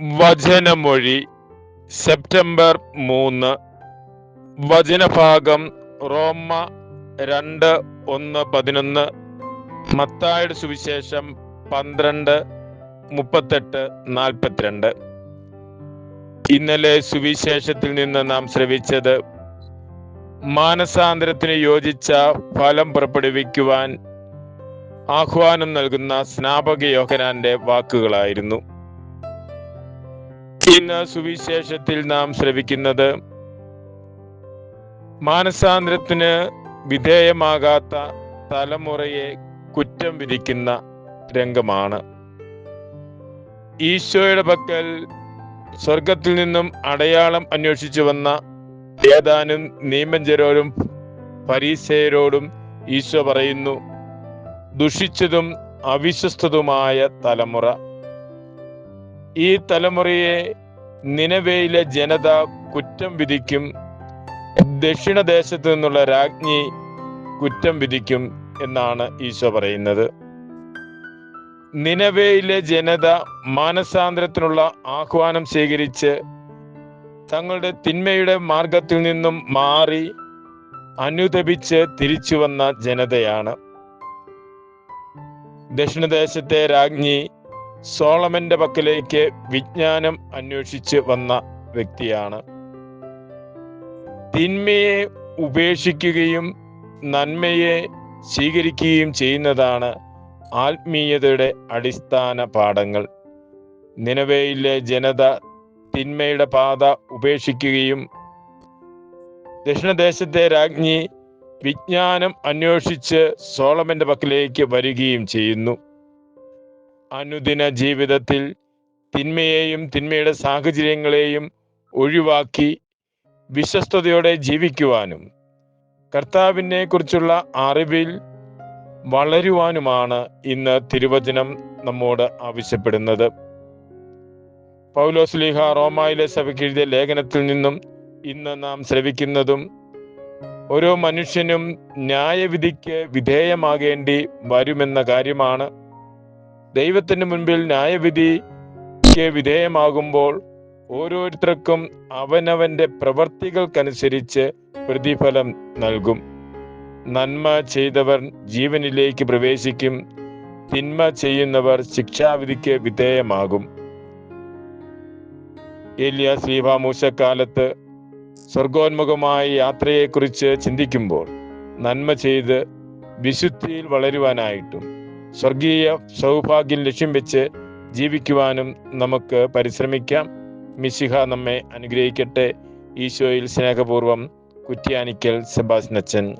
വചനമൊഴി September മൂന്ന്. വചനഭാഗം റോമ രണ്ട് ഒന്ന് പതിനൊന്ന്. മത്തായുടെ സുവിശേഷം പന്ത്രണ്ട് മുപ്പത്തെട്ട് നാൽപ്പത്തിരണ്ട്. ഇന്നലെ സുവിശേഷത്തിൽ നിന്ന് നാം ശ്രവിച്ചത് മാനസാന്തരത്തിന് യോജിച്ച ഫലം പുറപ്പെടുവിക്കുവാൻ ആഹ്വാനം നൽകുന്ന സ്നാപക യോഹനാന്റെ വാക്കുകളായിരുന്നു. ഇന്ന് സുവിശേഷത്തിൽ നാം ശ്രവിക്കുന്നത് മാനസാന്തരത്തിന് വിധേയമാകാത്ത തലമുറയെ കുറ്റം വിധിക്കുന്ന രംഗമാണ്. ഈശോയുടെ പക്കൽ സ്വർഗത്തിൽ നിന്നും അടയാളം അന്വേഷിച്ചു വന്ന ഏതാനും നിയമഞ്ചരോടും പരീസയരോടും ഈശോ പറയുന്നു ദുഷിച്ചതും അവിശ്വസ്തതുമായ തലമുറ. ഈ തലമുറയെ നിലവേയിലെ ജനത കുറ്റം വിധിക്കും. ദക്ഷിണദേശത്തു നിന്നുള്ള രാജ്ഞി കുറ്റം വിധിക്കും എന്നാണ് ഈശോ പറയുന്നത്. നിലവേയിലെ ജനത മാനസാന്തരത്തിനുള്ള ആഹ്വാനം സ്വീകരിച്ച് തങ്ങളുടെ തിന്മയുടെ മാർഗത്തിൽ നിന്നും മാറി അനുതപിച്ച് തിരിച്ചു വന്ന ജനതയാണ്. ദക്ഷിണദേശത്തെ രാജ്ഞി സോളമന്റെ പക്കലേക്ക് വിജ്ഞാനം അന്വേഷിച്ച് വന്ന വ്യക്തിയാണ്. തിന്മയെ ഉപേക്ഷിക്കുകയും നന്മയെ സ്വീകരിക്കുകയും ചെയ്യുന്നതാണ് ആത്മീയതയുടെ അടിസ്ഥാന പാഠങ്ങൾ. നിലവയിലെ ജനത തിന്മയുടെ പാത ഉപേക്ഷിക്കുകയും ദക്ഷിണദേശത്തെ രാജ്ഞി വിജ്ഞാനം അന്വേഷിച്ച് സോളമന്റെ പക്കലേക്ക് വരികയും ചെയ്യുന്നു. അനുദിന ജീവിതത്തിൽ തിന്മയെയും തിന്മയുടെ സാഹചര്യങ്ങളെയും ഒഴിവാക്കി വിശ്വസ്തയോടെ ജീവിക്കുവാനും കർത്താവിനെ കുറിച്ചുള്ള അറിവിൽ വളരുവാനുമാണ് ഇന്ന് തിരുവചനം നമ്മോട് ആവശ്യപ്പെടുന്നത്. പൗലോസ്ലിഹ റോമായിലെ സഭയ്ക്ക് എഴുതിയ ലേഖനത്തിൽ നിന്നും ഇന്ന് നാം ശ്രവിക്കുന്നതും ഓരോ മനുഷ്യനും ന്യായവിധിക്ക് വിധേയമാകേണ്ടി വരുമെന്ന കാര്യമാണ്. ദൈവത്തിന് മുൻപിൽ ന്യായവിധിക്ക് വിധേയമാകുമ്പോൾ ഓരോരുത്തർക്കും അവനവന്റെ പ്രവർത്തികൾക്കനുസരിച്ച് പ്രതിഫലം നൽകും. നന്മ ചെയ്തവർ ജീവനിലേക്ക് പ്രവേശിക്കും. തിന്മ ചെയ്യുന്നവർ ശിക്ഷാവിധിക്ക് വിധേയമാകും. ഏലിയ ശ്രീഭ മൂശക്കാലത്ത് സ്വർഗോന്മുഖമായ യാത്രയെക്കുറിച്ച് ചിന്തിക്കുമ്പോൾ നന്മ ചെയ്ത് വിശുദ്ധിയിൽ വളരുവാനായിട്ടും സ്വർഗീയ സൗഭാഗ്യം ലക്ഷ്യം വെച്ച് ജീവിക്കുവാനും നമുക്ക് പരിശ്രമിക്കാം. മിശിഹ നമ്മെ അനുഗ്രഹിക്കട്ടെ. ഈശോയിൽ സ്നേഹപൂർവം കുറ്റ്യാനിക്കൽ സെബാസ്നച്ചൻ